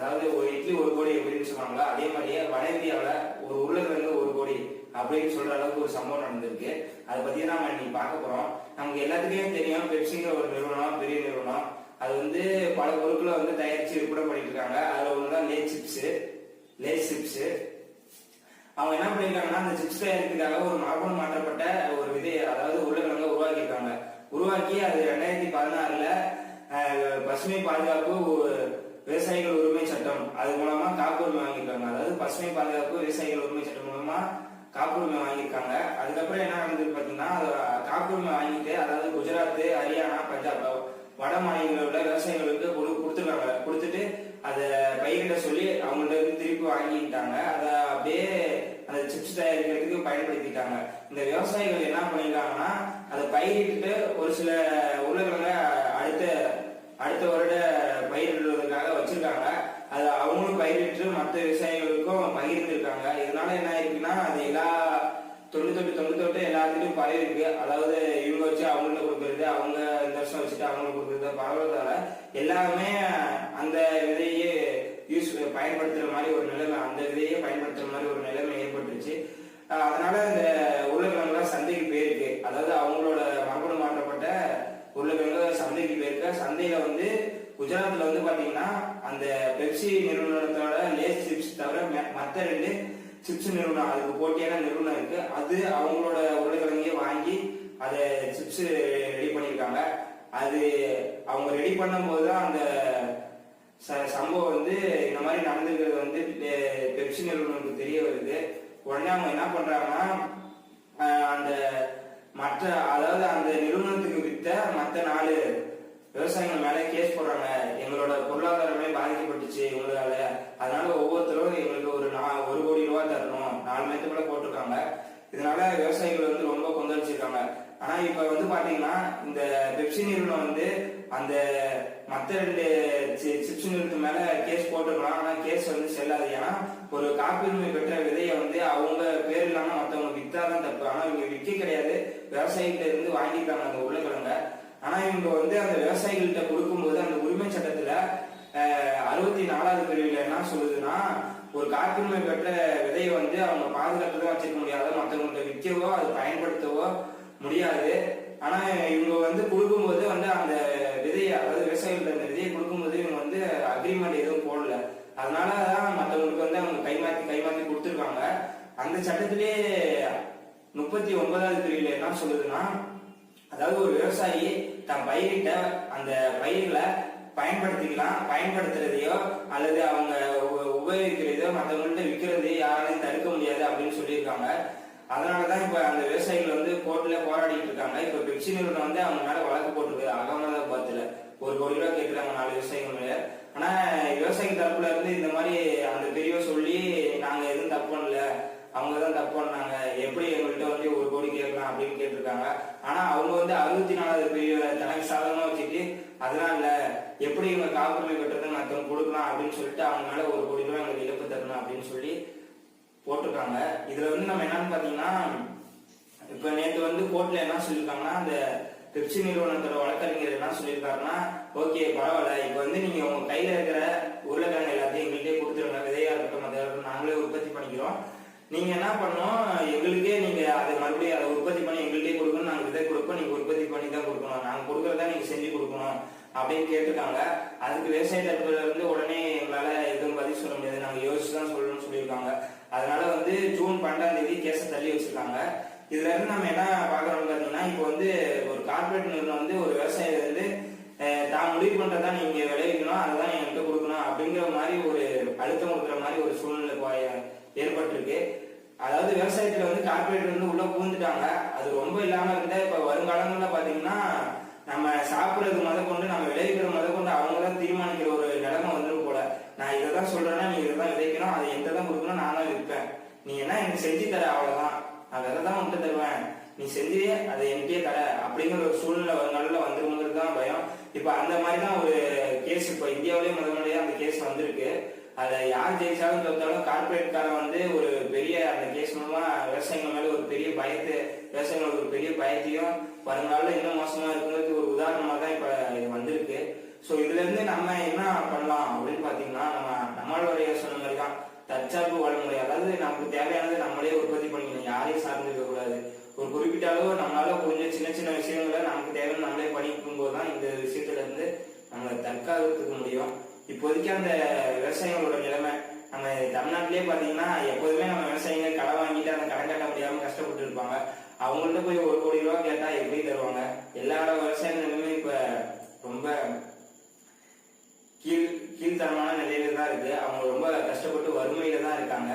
அதாவது ஒரு இட்லி ஒரு கோடி எப்படின்னு சொல்லுவாங்களோ? அதே மாதிரியே வட இந்தியாவில் ஒரு உருளைக்கிழங்கு ஒரு கோடி அப்படின்னு சொல்ற அளவுக்கு ஒரு சம்பவம் நடந்திருக்கு. அதை பத்தி தான் நம்ம இன்னைக்கு பார்க்க போறோம். நமக்கு எல்லாத்துக்குமே தெரியும் பெப்சிங்கிற ஒரு நிறுவனம் பெரிய நிறுவனம். அது வந்து பல பொருட்களை வந்து தயாரிச்சு விற்பனை பண்ணிட்டு இருக்காங்க அதுல ஒண்ணுதான் லே சிப்ஸ் லே சிப்ஸ் அவங்க என்ன பண்ணிருக்காங்கன்னா அந்த சிப்ஸ் தயாரிக்கிறதுக்காக ஒரு மரபணு மாற்றப்பட்ட ஒரு விதை அதாவது உருளைக்கிழங்க உருவாக்கியிருக்காங்க. உருவாக்கி அது ரெண்டாயிரத்தி பதினாறுல பசுமை பாதுகாப்பு விவசாயிகள் உரிமை சட்டம் அது மூலமா காப்புரிமை வாங்கியிருக்காங்க. அதாவது பசுமை பாதுகாப்பு விவசாயிகள் உரிமை சட்டம் மூலமா காப்புரிமை வாங்கியிருக்காங்க. அதுக்கப்புறம் என்ன நடந்தது பாத்தீங்கன்னா காப்புரிமை வாங்கிட்டு அதாவது குஜராத் ஹரியானா பஞ்சாப் வட மாநிலங்களில் உள்ள விவசாயிகளுக்கு கொடுத்துருக்காங்க. கொடுத்துட்டு அதை பயிரிட சொல்லி அவங்கள்ட்ட இருந்து திருப்பி வாங்கிட்டாங்க. அதை அப்படியே அந்த சிப்ஸ் தயாரிக்கிறதுக்கு பயன்படுத்திட்டாங்க. இந்த விவசாயிகள் என்ன பண்ணிருக்காங்கன்னா அதை பயிரிட்டு ஒரு சில உருளைக்கிழங்க அடுத்த வருட பயிரிடுவதற்காக வச்சிருக்காங்க. அது அவங்களும் பயிரிட்டு மற்ற விவசாயிகளுக்கும் பகிர்ந்துருக்காங்க. இதனால என்ன ஆயிருக்குன்னா அது எல்லா தொண்ணூத்தெட்டு தொட்டு எல்லாத்துலயும் பரவி இருக்கு அதாவது இவங்க வச்சு அவங்கள்ட்ட கொடுக்கறது அவங்க இந்த வருஷம் வச்சுட்டு அவங்களுக்கு கொடுக்கறது பரவதால எல்லாமே அந்த விதையே யூஸ் பயன்படுத்துற மாதிரி ஒரு நிலைமை அந்த விதையே பயன்படுத்துற மாதிரி ஒரு நிலைமை ஏற்பட்டுருச்சு. அதனால இந்த உருளைக்கிழங்குலாம் சந்தைக்கு போயிருக்கு. அதாவது அவங்களோட மரபணு மாற்றப்பட்ட உருளைக்கிழங்கு சந்தைக்கு போயிருக்க வந்து குஜராத்ல வந்து பாத்தீங்கன்னா அந்த பெப்சி நிறுவனத்தோட லேஸ் சிப்ஸ் தவிர ம- மத்த ரெண்டு சிப்ஸ் நிறுவனம் அதுக்கு போட்டியான நிறுவனம் இருக்கு. அது அவங்களோட உருளைக்கிழங்கையே வாங்கி அதை சிப்ஸ் ரெடி பண்ணியிருக்காங்க. அது அவங்க ரெடி பண்ணும்போது தான் அந்த ச- சம்பவம் வந்து இந்த மாதிரி நடந்திருக்கிறது வந்து பெ- பெப்சி நிறுவனத்துக்கு தெரிய வருது. உடனே அவங்க என்ன பண்றாங்கன்னா அந்த மற்ற அதாவது அந்த நிறுவனத்துக்கு வித்த மற்ற நாலு விவசாயிகள் மேல கேஸ் போடுறாங்க. எங்களோட பொருளாதாரமே பாதிக்கப்பட்டுச்சு இவங்களால. அதனால ஒவ்வொருத்தரும் எங்களுக்கு ஒரு நா- ஒரு கோடி ரூபா தரணும். நாலு மேத்துக்குள்ள போட்டிருக்காங்க. இதனால விவசாயிகள் வந்து ரொம்ப கொந்தளிச்சிருக்காங்க. ஆனா இப்ப வந்து பாத்தீங்கன்னா இந்த பெப்சி நிறுவனம் வந்து அந்த மத்த ரெண்டு சிப்ஸ் நிறுவனத்து மேல கேஸ் போட்டுக்கலாம் ஆனா கேஸ் வந்து செல்லாது. ஏன்னா ஒரு காப்புரிமை பெற்ற விதையை வந்து அவங்க பேர் இல்லாம மத்தவங்க வித்தாதான் தப்பு. ஆனா இவங்க விற்க கிடையாது. விவசாயிகிட்ட இருந்து வாங்கியிருக்காங்க அந்த உருளைக்கிழங்க. ஆனா இவங்க வந்து அந்த விவசாயிகள்கிட்ட கொடுக்கும்போது அந்த உரிமை சட்டத்துல அறுபத்தி நாலாவது பிரிவுல என்ன சொல்லுதுன்னா ஒரு காப்புரிமை பெற்ற விதையை வந்து அவங்க பாதுகாத்து தான் வச்சிருக்க முடியாது மற்றவங்கள்ட்ட விற்கவோ அது பயன்படுத்தவோ முடியாது. ஆனா இவங்க வந்து கொடுக்கும்போது வந்து அந்த விதையை அதாவது விவசாயிகள்ட்ட அந்த விதையை கொடுக்கும்போது இவங்க வந்து அக்ரிமெண்ட் எதுவும் போடல. அதனால தான் மற்றவங்களுக்கு வந்து அவங்க கைமாத்தி கைமாத்தி கொடுத்துருக்காங்க. அந்த சட்டத்திலே முப்பத்தி ஒன்பதாவது பிரிவுல என்ன சொல்லுதுன்னா அதாவது ஒரு விவசாயி தன் பயிரிட்ட அந்த பயிர்களை பயன்படுத்திக்கலாம் பயன்படுத்துறதையோ அல்லது அவங்க உப- உபயோகிக்கிறதையோ மற்றவங்கள்ட்ட விற்கிறது யாராலையும் தடுக்க முடியாது அப்படின்னு சொல்லியிருக்காங்க. அதனாலதான் இப்போ அந்த விவசாயிகள் வந்து கோர்ட்டில் போராடிட்டு இருக்காங்க. இப்போ பெப்சி நிறுவனம் வந்து அவங்க மேலே வழக்கு போட்டிருக்கு அகமதாபாத்தில் ஒரு கோடி ரூபா கேட்குறாங்க நாலு விவசாயிகள் மேலே. ஆனால் விவசாயி தரப்புல இருந்து இந்த மாதிரி அந்த பெரியவர் சொல்லி நாங்கள் எதுவும் தப்பு பண்ணல. அவங்க தான் தப்பு பண்ணாங்க. எப்படி எங்களுக்கு கோடி அப்படின்னு கேட்டிருக்காங்க. ஆனா அவங்க வந்து அறுபத்தி நாலாவது பிரிவு தனக்கு சாதகமா வச்சுட்டு அதெல்லாம் இல்ல. எப்படி இவங்க காப்புரிமை பெற்றது மற்றவங்க கொடுக்கலாம் அப்படின்னு சொல்லிட்டு அவங்க மேல ஒரு கோடி ரூபாய் எங்களுக்கு இழப்பு தரணும் அப்படின்னு சொல்லி போட்டிருக்காங்க. இதுல வந்து நம்ம என்னன்னு பாத்தீங்கன்னா இப்ப நேத்து வந்து கோர்ட்ல என்ன சொல்லியிருக்காங்கன்னா அந்த பெப்சி நிறுவனத்தோட வழக்கறிஞர் என்ன சொல்லியிருக்காருன்னா ஓகே பரவாயில்ல. இப்ப வந்து நீங்க உங்க கையில இருக்கிற உருளைக்கிழங்கு எல்லாத்தையும் எங்கள்கிட்டயே கொடுத்துருங்க. விதையா இருக்கட்டும் அதை இருக்கட்டும், நாங்களே உற்பத்தி பண்ணிக்கிறோம். நீங்க என்ன பண்ணணும்? எங்களுக்கே நீங்க அதை மறுபடியும் அதை உற்பத்தி பண்ணி எங்கள்கிட்டயே கொடுக்கணும் நாங்க விதை கொடுப்போம் நீங்க உற்பத்தி பண்ணி தான் கொடுக்கணும் நாங்க கொடுக்கறதா நீங்க செஞ்சு கொடுக்கணும் அப்படின்னு கேட்டிருக்காங்க. அதுக்கு விவசாய தரப்புல இருந்து உடனே எங்களால எதுவும் பதில் சொல்ல முடியாது. நாங்க யோசிச்சு தான் சொல்லணும்னு சொல்லியிருக்காங்க. அதனால வந்து ஜூன் பன்னெண்டாம் தேதி கேஸை தள்ளி வச்சிருக்காங்க. இதுல இருந்து நம்ம என்ன பாக்குறோம் பாத்தீங்கன்னா இப்போ வந்து ஒரு கார்பரேட் நிறுவனம் வந்து ஒரு விவசாயி வந்து தான் முடிவு பண்றதா நீங்க விளைவிக்கணும் அதுதான் என்கிட்ட கொடுக்கணும் அப்படிங்கிற மாதிரி ஒரு அழுத்தம் கொடுக்குற மாதிரி ஒரு சூழ்நிலை ஏற்பட்டிருக்கு. அதாவது விவசாயத்துல வந்து கார்பரேட் வந்து உள்ள பூந்துட்டாங்க அது ரொம்ப இல்லாம இருந்தா இப்ப வருங்காலங்கள்ல பாத்தீங்கன்னா நம்ம சாப்பிடுறது முத கொண்டு நம்ம விளைவிக்கிற முத கொண்டு அவங்க தான் தீர்மானிக்கிற ஒரு நிலைமை வந்துடும் போல. நான் இதை தான் சொல்றேன்னா நீ இதை தான் விதைக்கணும் அதை எந்த தான் கொடுக்கணும் நான் தான் விற்பேன் நீ என்ன எனக்கு செஞ்சு தர அவ்வளவுதான். நான் விதை தான் உன்கிட்ட தருவேன். நீ செஞ்சு அதை என்கிட்டயே தர அப்படிங்கிற ஒரு சூழ்நிலை நல்ல வந்துருங்கிறது தான் பயம். இப்ப அந்த மாதிரி தான் ஒரு கேஸ் இப்ப இந்தியாவிலேயே முதல் முறையா அந்த கேஸ் வந்திருக்கு. அதை யார் ஜெயிச்சாலும் தோத்தாலும் கார்பரேட்காரன் வந்து ஒரு பெரிய அந்த கேஸ் மூலமா விவசாயிகள் மேல ஒரு பெரிய பயத்தை விவசாயிகளுக்கு ஒரு பெரிய பயத்தையும் வருங்காலில் இன்னும் மோசமா இருக்குங்கிறது ஒரு உதாரணமாக தான் இப்ப இது வந்திருக்கு. ஸோ இதுலேருந்து நம்ம என்ன பண்ணலாம் அப்படின்னு பார்த்தீங்கன்னா நம்ம நம்மளுடைய சொன்ன மாதிரி தான் தற்சார்பு வழிமுறை அதாவது நமக்கு தேவையானது நம்மளே உற்பத்தி பண்ணிக்கணும். யாரையும் சார்ந்திருக்க கூடாது. ஒரு குறிப்பிட்ட அளவு நம்மளால கொஞ்சம் சின்ன சின்ன விஷயங்களை நமக்கு தேவையான நம்மளே பண்ணிக்கும் போது தான் இந்த விஷயத்துல இருந்து நம்ம தற்காத்துக்க முடியும். இப்போதைக்கு அந்த விவசாயிகளோட நிலைமை நம்ம தமிழ்நாட்டிலே பாத்தீங்கன்னா எப்போதுமே நம்ம விவசாயிகள் கடை வாங்கிட்டு அந்த கடன் கட்ட முடியாம கஷ்டப்பட்டு இருப்பாங்க அவங்கள்ட்ட போய் ஒரு கோடி ரூபா கேட்டா எப்படி தருவாங்க? எல்லாரோட விவசாய இப்போ இப்ப ரொம்ப கீழ் கீழ்த்தரமான நிலையில தான் இருக்கு. அவங்க ரொம்ப கஷ்டப்பட்டு வறுமையில தான் இருக்காங்க.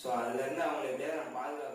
ஸோ அதுல இருந்து அவங்களை எப்படியாவது நம்ம பாதுகாப்பு